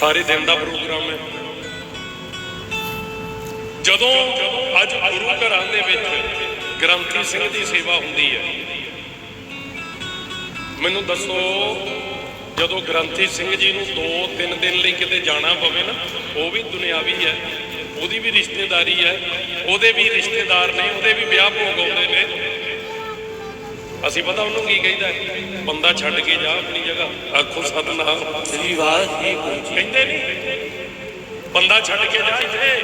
ਸਾਰੇ ਦਿਨ ਦਾ ਪ੍ਰੋਗਰਾਮ ਹੈ। ਜਦੋਂ ਅੱਜ ਗੁਰੂ ਘਰਾਂ ਦੇ ਵਿੱਚ ਗ੍ਰੰਥੀ ਸਿੰਘ ਦੀ ਸੇਵਾ ਹੁੰਦੀ ਹੈ, ਮੈਨੂੰ ਦੱਸੋ, ਜਦੋਂ ਗ੍ਰੰਥੀ ਸਿੰਘ ਜੀ ਨੂੰ 2-3 ਦਿਨ ਲਈ ਕਿਤੇ ਜਾਣਾ ਪਵੇ ਨਾ, ਉਹ ਵੀ ਦੁਨਿਆਵੀ ਹੈ, ਉਹਦੀ ਵੀ ਰਿਸ਼ਤੇਦਾਰੀ ਹੈ, ਉਹਦੇ ਵੀ ਰਿਸ਼ਤੇਦਾਰ ਨੇ, ਉਹਦੇ ਵੀ ਵਿਆਹ ਭੋਗ ਆਉਂਦੇ ਨੇ ਅਸੀਂ ਪਤਾ ਉਹਨੂੰ ਕੀ ਕਹਿੰਦਾ? ਬੰਦਾ ਛੱਡ ਕੇ ਜਾ ਆਪਣੀ ਜਗ੍ਹਾ। ਆਖੋ ਸਤਨਾਮ। ਸ੍ਰੀ ਵਾਹਿਗੁਰੂ ਜੀ ਕਹਿੰਦੇ ਨਹੀਂ ਬੰਦਾ ਛੱਡ ਕੇ ਜਾ ਇੱਥੇ।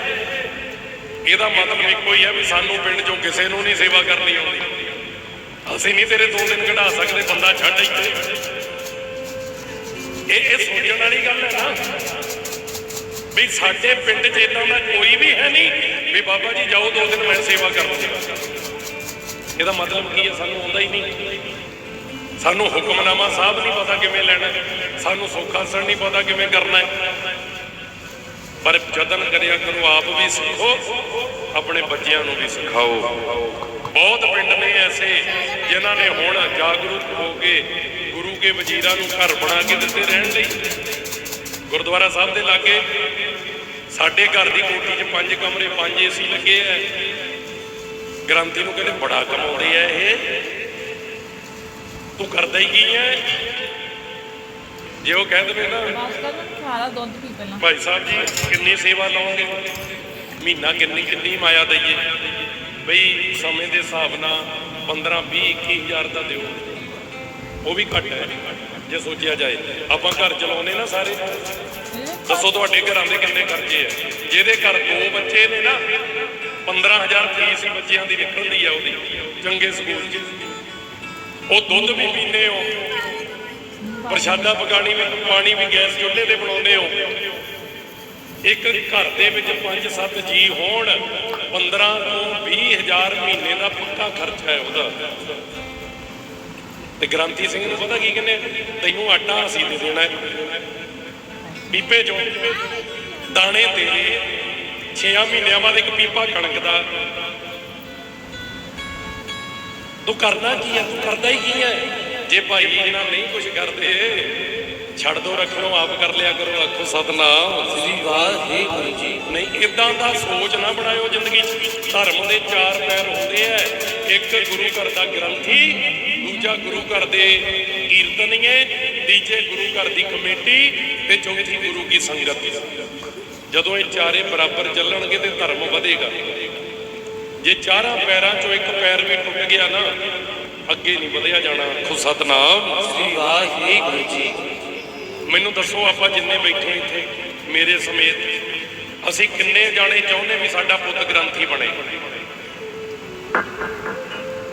ਇਹਦਾ ਮਤਲਬ ਇੱਕੋ ਹੀ ਹੈ ਵੀ ਸਾਨੂੰ ਪਿੰਡ ਚੋਂ ਕਿਸੇ ਨੂੰ ਨਹੀਂ ਸੇਵਾ ਕਰਨੀ ਆਉਂਦੀ। ਅਸੀਂ ਨਹੀਂ ਤੇਰੇ ਦੋ ਦਿਨ ਕਢਾ ਸਕਦੇ ਬੰਦਾ ਛੱਡ ਇੱਥੇ। ਇਹ ਇਹ ਸੋਚਣ ਵਾਲੀ ਗੱਲ ਹੈ ਨਾ। ਵੀ ਸਾਡੇ ਪਿੰਡ 'ਚ ਇਦਾਂ ਦਾ ਕੋਈ ਵੀ ਹੈ ਨਹੀਂ ਵੀ ਬਾਬਾ ਜੀ ਜਾਓ ਦੋ ਦਿਨ ਮੈਂ ਸੇਵਾ ਕਰੂੰਗਾ ਇਹਦਾ ਮਤਲਬ ਕੀ ਹੈ? ਸਾਨੂੰ ਆਉਂਦਾ ਹੀ ਨਹੀਂ। ਸਾਨੂੰ ਹੁਕਮਨਾਮਾ ਸਾਹਿਬ ਨਹੀਂ ਪਤਾ ਕਿਵੇਂ ਲੈਣਾ ਹੈ। ਸਾਨੂੰ ਸੁਖਾਸਣ ਨਹੀਂ ਪਤਾ ਕਿਵੇਂ ਕਰਨਾ ਹੈ। ਪਰ ਜਦਨ ਕਰਿਆ ਕਰੋ, ਆਪ ਵੀ ਸਿੱਖੋ, ਆਪਣੇ ਬੱਚਿਆਂ ਨੂੰ ਵੀ ਸਿਖਾਓ। ਬਹੁਤ ਪਿੰਡ ਨੇ ਐਸੇ ਜਿਨ੍ਹਾਂ ਨੇ ਹੁਣ ਜਾਗਰੂਕ ਹੋ ਕੇ ਗੁਰੂ ਕੇ ਵਜ਼ੀਰਾਂ ਨੂੰ ਘਰ ਬਣਾ ਕੇ ਦਿੱਤੇ ਰਹਿਣ ਲਈ। ਗੁਰਦੁਆਰਾ ਸਾਹਿਬ ਦੇ ਲਾਗੇ ਸਾਡੇ ਘਰ ਦੀ ਕੋਠੀ 'ਚ ਪੰਜ ਕਮਰੇ, ਪੰਜ ਏਸੀ ਲੱਗੇ ਐ ਗ੍ਰੰਥੀ ਨੂੰ ਕਹਿੰਦੇ ਬੜਾ ਕਮਾਉਂਦੇ ਆ ਇਹ। ਤੂੰ ਕਰਦਾ ਹੀ ਕੀ ਐ ਜੇ ਉਹ ਕਹਿ ਦੇਵੇ ਨਾ ਦੁੱਧ ਪੀ ਪਹਿਲਾਂ। ਭਾਈ ਸਾਹਿਬ ਜੀ ਕਿੰਨੀ ਸੇਵਾ ਲਾਉਂਗੇ ਮਹੀਨਾ ਕਿੰਨੀ ਕਿੰਨੀ ਮਾਇਆ ਦਈਏ। ਬਈ ਸਮੇਂ ਦੇ ਹਿਸਾਬ ਨਾਲ 15 20 21000 ਦਾ ਦਿਓ। ਉਹ ਵੀ ਘੱਟ ਹੈ ਜੇ ਸੋਚਿਆ ਜਾਏ। ਆਪਾਂ ਘਰ ਚਲਾਉਨੇ ਨਾ ਸਾਰੇ। ਦੱਸੋ ਤੁਹਾਡੇ ਘਰਾਂ ਦੇ ਕਿੰਨੇ ਖਰਚੇ ਆ? ਜਿਹਦੇ ਘਰ ਦੋ ਬੱਚੇ ਨੇ ਨਾ 15000 ਫੀਸ ਹੀ ਬੱਚਿਆਂ ਦੀ ਨਿਕਲਦੀ ਆ ਉਹਦੀ, ਚੰਗੇ ਸਕੂਲ 'ਚ ਉਹ ਦੁੱਧ ਵੀ ਪੀਂਦੇ ਹੋ, ਪ੍ਰਸ਼ਾਦਾ ਪਕਾਣੀ ਵੀ, ਪਾਣੀ ਵੀ ਗੈਸ ਚੁੱਲ੍ਹੇ ਤੇ ਬਣਾਉਂਦੇ ਹੋ। ਇੱਕ ਘਰ ਦੇ ਵਿੱਚ 5-7 ਜੀ ਹੋਣ 15 ਤੋਂ 20000 ਮਹੀਨੇ ਦਾ ਪੱਕਾ ਖਰਚਾ ਹੈ ਉਹਦਾ। ਤੇ ਗ੍ਰੰਥੀ ਸਿੰਘ ਨੂੰ ਪਤਾ ਕੀ ਕਹਿੰਦੇ ਤੈਨੂੰ ਆਟਾ ਅਸੀਂ ਦੇ ਦੇਣਾ ਹੈ। ਪੀਪੇ ਚੋਂ, ਦਾਣੇ ਤੇਰੇ। 6 ਮਹੀਨਿਆਂ ਬਾਅਦ ਇੱਕ ਪੀਪਾ ਕਣਕ ਦਾ। ਤੂੰ ਕਰਨਾ ਕੀ ਹੈ ਤੂੰ ਕਰਦਾ ਹੀ ਕੀ ਹੈ ਜੇ ਭਾਈ ਇਹਨਾਂ ਨਹੀਂ ਕੁਝ ਕਰਦੇ ਛੱਡ ਦੋ ਰੱਖਣੋ ਆਪ ਕਰ ਲਿਆ ਕਰੋ ਆਖੋ ਸਤਨਾਮ। ਸ੍ਰੀ ਵਾਹਿਗੁਰੂ ਜੀ। ਨਹੀਂ ਇਦਾਂ ਦਾ ਸੋਚ ਨਾ ਬਣਾਇਓ ਜ਼ਿੰਦਗੀ 'ਚ। ਧਰਮ ਦੇ ਚਾਰ ਪੈਰ ਹੁੰਦੇ ਆ। ਇੱਕ ਗੁਰੂ ਘਰ ਦਾ ਗ੍ਰੰਥੀ ਦੂਜਾ ਗੁਰੂ ਘਰ ਦੇ ਕੀਰਤਨੀਏ ਤੀਜੇ ਗੁਰੂ ਘਰ ਦੀ ਕਮੇਟੀ ਤੇ ਚੌਥੀ ਗੁਰੂ ਕੀ ਸੰਗਤ। ਜਦੋਂ ਇਹ ਚਾਰੇ ਬਰਾਬਰ ਚੱਲਣਗੇ ਤੇ ਧਰਮ ਵਧੇਗਾ। ਜੇ ਚਾਰਾਂ ਪੈਰਾਂ ਚੋਂ ਇੱਕ ਪੈਰ ਵੀ ਟੁੱਟ ਗਿਆ ਨਾ ਅੱਗੇ ਨਹੀਂ ਵਧਿਆ ਜਾਣਾ। ਆਖੋ ਸਤਨਾਮ। ਸ੍ਰੀ ਵਾਹਿਗੁਰੂ ਜੀ। ਮੈਨੂੰ ਦੱਸੋ ਆਪਾਂ ਜਿੰਨੇ ਬੈਠੇ ਇੱਥੇ ਮੇਰੇ ਸਮੇਤ ਅਸੀਂ ਕਿੰਨੇ ਜਾਣੇ ਚਾਹੁੰਦੇ ਵੀ ਸਾਡਾ ਪੁੱਤ ਗ੍ਰੰਥੀ ਬਣੇ?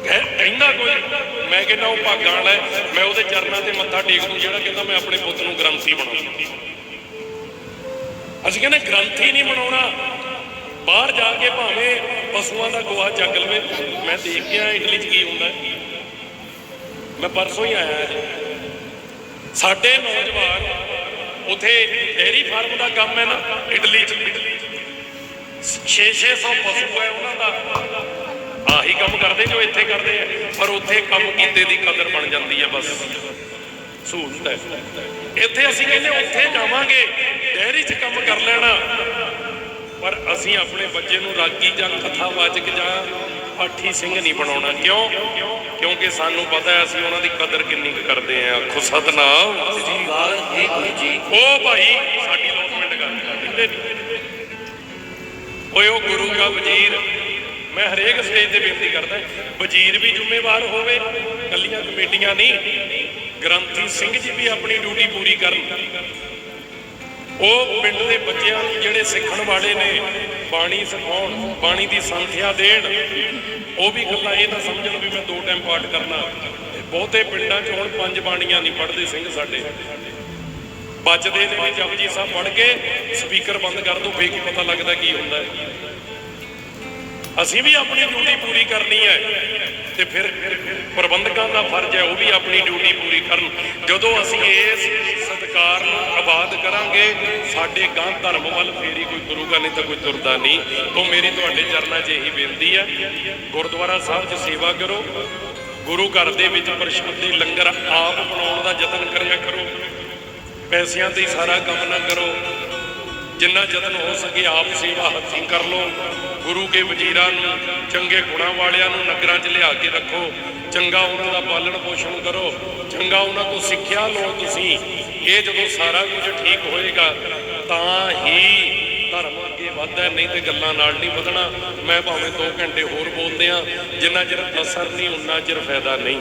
ਕਹਿ- ਕਹਿੰਦਾ ਕੋਈ? ਮੈਂ ਕਹਿੰਦਾ ਉਹ ਭਾਗਾਂ ਵਾਲਾ ਮੈਂ ਉਹਦੇ ਚਰਨਾਂ ਤੇ ਮੱਥਾ ਟੇਕ ਦੂੰ ਜਿਹੜਾ ਕਹਿੰਦਾ ਮੈਂ ਆਪਣੇ ਪੁੱਤ ਨੂੰ ਗ੍ਰੰਥੀ ਬਣਾਉਣਾ। ਅਸੀਂ ਕਹਿੰਦੇ ਗ੍ਰੰਥੀ ਨਹੀਂ ਬਣਾਉਣਾ। ਬਾਹਰ ਜਾ ਕੇ ਭਾਵੇਂ ਪਸ਼ੂਆਂ ਦਾ ਗੋਹਾ ਚੱਕ ਲਵੇ। ਮੈਂ ਦੇਖ ਕੇ ਆਇਆ ਇਟਲੀ 'ਚ ਕੀ ਹੁੰਦਾ। ਮੈਂ ਪਰਸੋਂ ਹੀ ਆਇਆ ਜੀ ਸਾਡੇ ਨੌਜਵਾਨ ਉਥੇ ਡੇਰੀ ਫਾਰਮ ਦਾ ਕੰਮ ਹੈ ਨਾ, ਇਟਲੀ ਚ। 6-600 ਪਸ਼ੂ ਹੈ ਉਹਨਾਂ ਦਾ। ਆਹੀ ਕੰਮ ਕਰਦੇ ਜੋ ਇੱਥੇ ਕਰਦੇ ਆ। ਪਰ ਉੱਥੇ ਕੰਮ ਕੀਤੇ ਦੀ ਕਦਰ ਬਣ ਜਾਂਦੀ ਹੈ ਬਸ। ਸਹੂਲਤ ਹੈ। ਇੱਥੇ ਅਸੀਂ ਕਹਿੰਦੇ ਉੱਥੇ ਜਾਵਾਂਗੇ। ਡੇਰੀ 'ਚ ਕੰਮ ਕਰ ਲੈਣਾ। ਪਰ ਅਸੀਂ ਆਪਣੇ ਬੱਚੇ ਨੂੰ ਰਾਗੀ ਜਾਂ ਕਥਾਵਾਚਕ ਜਾਂ ਪਾਠੀ ਸਿੰਘ ਨਹੀਂ ਬਣਾਉਣਾ। ਕਿਉਂ? ਕਿਉਂਕਿ ਸਾਨੂੰ ਪਤਾ ਹੈ ਅਸੀਂ ਉਹਨਾਂ ਦੀ ਕਦਰ ਕਿੰਨੀ ਕਰਦੇ ਆ ਆਖੋ ਸਤਨਾਮ। ਸ੍ਰੀ ਵਾਹਿਗੁਰੂ ਜੀ ਉਹ ਭਾਈ ਸਾਡੀ ਲੋਕਮੈਂਟ ਗੱਲ ਕਹਿੰਦੇ ਨਹੀਂ ਓਏ ਉਹ ਗੁਰੂ ਦਾ ਵਜ਼ੀਰ। ਮੈਂ ਹਰੇਕ ਸਟੇਜ ਤੇ ਬੇਨਤੀ ਕਰਦਾ ਵਜ਼ੀਰ ਵੀ ਜ਼ਿੰਮੇਵਾਰ ਹੋਵੇ ਕੱਲੀਆਂ ਕਮੇਟੀਆਂ ਨਹੀਂ। ਗ੍ਰੰਥੀ ਸਿੰਘ ਜੀ ਵੀ ਆਪਣੀ ਡਿਊਟੀ ਪੂਰੀ ਕਰਨ। ਉਹ ਪਿੰਡ ਦੇ ਬੱਚਿਆਂ ਨੂੰ ਜਿਹੜੇ ਸਿੱਖਣ ਵਾਲੇ ਨੇ ਬਾਣੀ ਸਿਖਾਉਣ, ਬਾਣੀ ਦੀ ਸੰਥਿਆ ਦੇਣ, ਉਹ ਵੀ ਗੱਲਾਂ ਇਹ ਨਾ ਸਮਝਣ ਵੀ ਮੈਂ ਦੋ ਟਾਈਮ ਪਾਠ ਕਰਨਾ। ਬਹੁਤੇ ਪਿੰਡਾਂ 'ਚ ਹੁਣ ਪੰਜ ਬਾਣੀਆਂ ਨਹੀਂ ਪੜ੍ਹਦੇ ਸਿੰਘ ਸਾਡੇ। ਬਚਦੇ ਨੇ ਜਪਜੀ ਸਾਹਿਬ ਪੜ੍ਹ ਕੇ ਸਪੀਕਰ ਬੰਦ ਕਰ ਦੋ ਫੇਕ ਪਤਾ ਲੱਗਦਾ ਕੀ ਹੁੰਦਾ। ਹੈ ਅਸੀਂ ਵੀ ਆਪਣੀ ਡਿਊਟੀ ਪੂਰੀ ਕਰਨੀ ਹੈ ਤੇ ਫਿਰ ਪ੍ਰਬੰਧਕਾਂ ਦਾ ਫਰਜ਼ ਹੈ ਉਹ ਵੀ ਆਪਣੀ ਡਿਊਟੀ ਪੂਰੀ ਕਰਨ। ਜਦੋਂ ਅਸੀਂ ਇਸ ਸਤਕਾਰ ਨੂੰ ਆਬਾਦ ਕਰਾਂਗੇ, ਸਾਡੇ ਗਾਂ ਧਰਮ ਵੱਲ ਫੇਰੀ ਕੋਈ ਕਰੂਗਾ ਨਹੀਂ ਤਾਂ ਕੋਈ ਤੁਰਦਾ ਨਹੀਂ। ਉਹ ਮੇਰੀ ਤੁਹਾਡੇ ਚਰਨਾਂ 'ਚ ਇਹੀ ਬੇਨਤੀ ਹੈ, ਗੁਰਦੁਆਰਾ ਸਾਹਿਬ 'ਚ ਸੇਵਾ ਕਰੋ। ਗੁਰੂ ਘਰ ਦੇ ਵਿੱਚ ਪ੍ਰਸ਼ਾਦੇ ਲੰਗਰ ਆਪ ਬਣਾਉਣ ਦਾ ਯਤਨ ਕਰਿਆ ਕਰੋ। ਪੈਸਿਆਂ ਤੇ ਸਾਰਾ ਕੰਮ ਨਾ ਕਰੋ। ਜਿੰਨਾ ਯਤਨ ਹੋ ਸਕੇ ਆਪ ਸੇਵਾ ਹੱਥੀਂ ਕਰ ਲਓ। ਗੁਰੂ ਕੇ ਵਜ਼ੀਰਾਂ ਨੂੰ, ਚੰਗੇ ਗੁਣਾਂ ਵਾਲਿਆਂ ਨੂੰ ਨਗਰਾਂ 'ਚ ਲਿਆ ਕੇ ਰੱਖੋ। ਚੰਗਾ ਉਹਨਾਂ ਦਾ ਪਾਲਣ ਪੋਸ਼ਣ ਕਰੋ। ਚੰਗਾ ਉਹਨਾਂ ਤੋਂ ਸਿੱਖਿਆ ਲਓ ਤੁਸੀਂ। ਇਹ ਜਦੋਂ ਸਾਰਾ ਕੁਝ ਠੀਕ ਹੋਏਗਾ, ਤਾਂ ਹੀ ਧਰਮ ਅੱਗੇ ਵੱਧਦਾ, ਨਹੀਂ ਤੇ ਗੱਲਾਂ ਨਾਲ ਨਹੀਂ ਵਧਣਾ। ਮੈਂ ਭਾਵੇਂ 2 ਘੰਟੇ ਹੋਰ ਬੋਲਦੇ ਆ ਜਿੰਨਾ ਚਿਰ ਅਸਰ ਨਹੀਂ, ਉਨਾ ਚਿਰ ਫਾਇਦਾ ਨਹੀਂ।